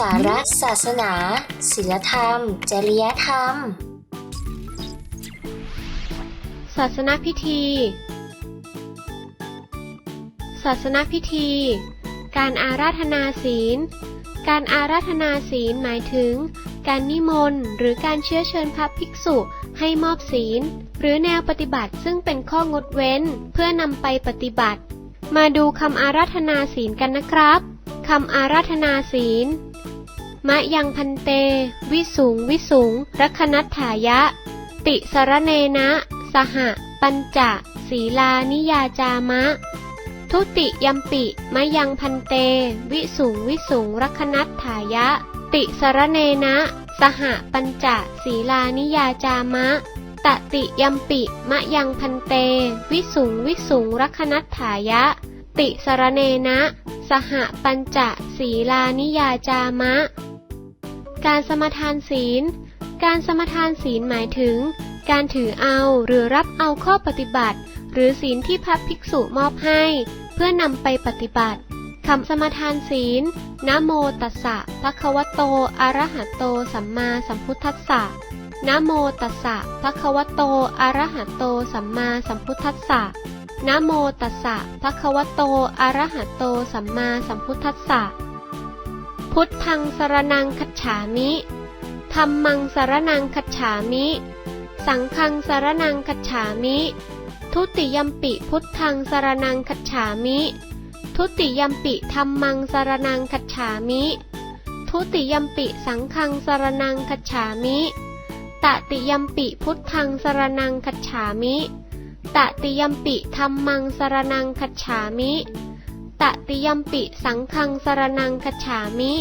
สาระศาสนา ศิลธรรม จริยธรรม ศาสนพิธี ศาสนพิธี การอาราธนาศีล การอาราธนาศีลหมายถึง การนิมนต์หรือการเชื้อเชิญพระภิกษุให้มอบศีล หรือแนวปฏิบัติซึ่งเป็นข้องดเว้นเพื่อนำไปปฏิบัติ มาดูคำอาราธนาศีลกันนะครับคำอาราธนาศีล มะยังพันเต วิสุงวิสุงรัคนัตถายะ ติสรเนนะ สห ปัญจศีลานิยาจามะ ทุติยัมปิมะยังพันเต วิสุงวิสุงรัคนัตถายะ ติสรเนนะ สห ปัญจศีลานิยาจามะ ตติยัมปิมะยังพันเต วิสุงวิสุงรัคนัตถายะ ติสรเนนะ สหปัญจศีลานิยาจามะ การสมทานศีล การสมทานศีลหมายถึง การถือเอาหรือรับเอาข้อปฏิบัติ หรือศีลที่พระภิกษุมอบให้ เพื่อนำไปปฏิบัติคำสมทานศีลนะโมตัสสะภะคะวะโตอะระหะโตสัมมาสัมพุทธัสสะนะโมตัสสะภะคะวะโตอะระหะโตสัมมาสัมพุทธัสสะนะโมตัสสะภะคะวะโตอะระหะโตสัมมาสัมพุทธัสสะ พุทธังสรนังคัจฉามิธรรมังสารนังคัจฉามิ สังฆังสารนังคัจฉามิ ทุติยมปิพุทธังสารนังคัจฉามิ ทุติยมปิธรรมังสารนังคัจฉามิ ทุติยมปิสังฆังสารนังคัจฉามิ ตติยมปิพุทธังสารนังคัจฉามิ ตติยมปิธรรมังสารนังคัจฉามิ ตติยมปิสังฆังสรนังคัจฉามิ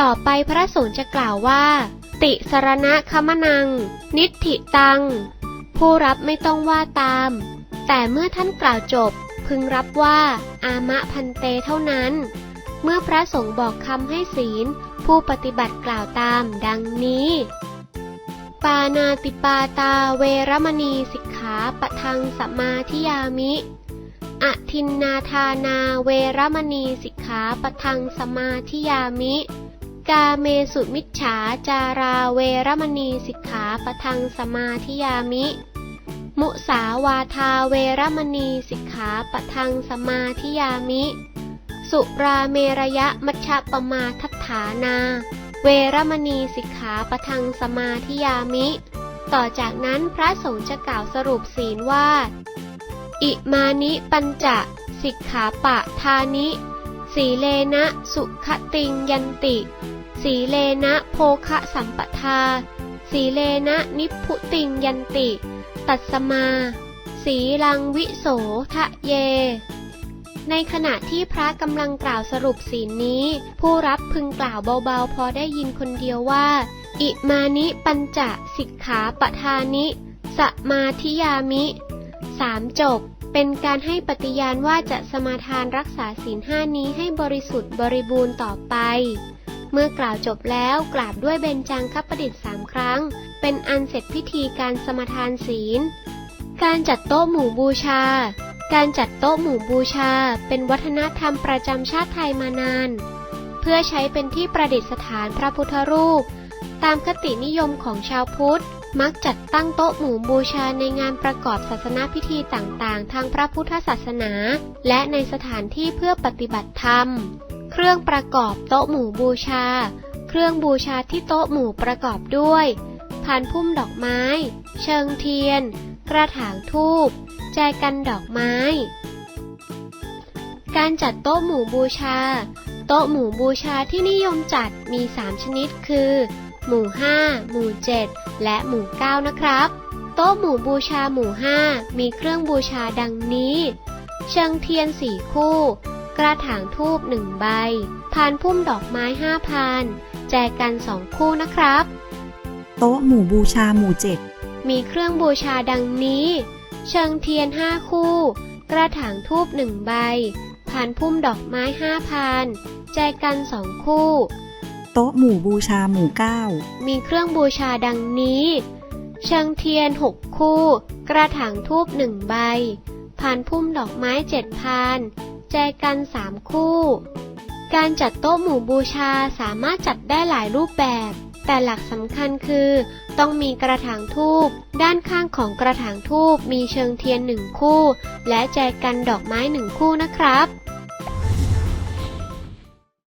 ต่อไปพระสงฆ์จะกล่าวว่า ติสรณะคมนัง นิทธิตัง ผู้รับไม่ต้องว่าตาม แต่เมื่อท่านกล่าวจบ พึงรับว่า อามะพันเตเท่านั้น เมื่อพระสงฆ์บอกคำให้ศีล ผู้ปฏิบัติกล่าวตามดังนี้ ปานาติปาตาเวรมณีสิกขาปะทังสัมมาธิยามิ อทินนาทานาเวรมณีสิกขาปทังสมาธิยามิ กาเมสุมิจฉาจาราเวรมณีสิกขาปทังสมาธิยามิ มุสาวาทาเวรมณีสิกขาปทังสมาธิยามิ สุราเมรยะมัชฌะปมาทัฏฐานา เวรมณีสิกขาปทังสมาธิยามิ ต่อจากนั้นพระสงฆ์จะกล่าวสรุปศีลว่า อิมานิปัญจะสิกขาปะทานิ สีเลนะสุขติงยันติ สีเลนะโภคะสัมปทา สีเลนะนิพุติงยันติ ตัสสมา สีลังวิโสทะเย ในขณะที่พระกำลังกล่าวสรุปศีลนี้ ผู้รับพึงกล่าวเบาๆ พอได้ยินคนเดียวว่า อิมานิปัญจะสิกขาปทานิสมาธิยามิ สามจบ เป็นการให้ปฏิญาณว่าจะสมาทานรักษาศีลห้านี้ให้บริสุทธิ์บริบูรณ์ต่อไป เมื่อกล่าวจบแล้วกราบด้วยเบญจางคประดิษฐ์สามครั้ง เป็นอันเสร็จพิธีการสมาทานศีล การจัดโต๊ะหมู่บูชา การจัดโต๊ะหมู่บูชา เป็นวัฒนธรรมประจำชาติไทยมานาน เพื่อใช้เป็นที่ประดิษฐานพระพุทธรูป ตามคตินิยมของชาวพุทธ มักจัดตั้งโต๊ะหมู่บูชาในงานประกอบศาสนาพิธีต่างๆ ทางพระพุทธศาสนา และในสถานที่เพื่อปฏิบัติธรรม เครื่องประกอบโต๊ะหมู่บูชา เครื่องบูชาที่โต๊ะหมู่ประกอบด้วยพานพุ่มดอกไม้ เชิงเทียน กระถางทูบแจกันดอกไม้ การจัดโต๊ะหมู่บูชา โต๊ะหมู่บูชาที่นิยมจัดมี 3 ชนิดคือ หมู่ 5 หมู่ 7 และหมู่ 9 นะครับ โต๊ะหมู่บูชาหมู่ 5 มีเครื่องบูชาดังนี้ เชิงเทียนสี่คู่ กระถางทูบหนึ่งใบ พานพุ่มดอกไม้ห้าพาน แจกันสองคู่นะครับ โต๊ะหมู่บูชาหมู่เจ็ดมีเครื่องบูชาดังนี้ เชิงเทียนห้าคู่ กระถางทูบหนึ่งใบ พานพุ่มดอกไม้ห้าพาน แจกันสองคู่ โต๊ะหมู่บูชาหมู่เก้ามีเครื่องบูชาดังนี้ เชิงเทียนหกคู่ กระถางทูบหนึ่งใบพานพุ่มดอกไม้เจ็ดพานแจกันสามคู่ การจัดโต๊ะหมู่บูชาสามารถจัดได้หลายรูปแบบ แต่หลักสำคัญคือ ต้องมีกระถางทูบด้านข้างของกระถางทูบมีเชิงเทียนหนึ่งคู่ และแจกันดอกไม้หนึ่งคู่นะครับ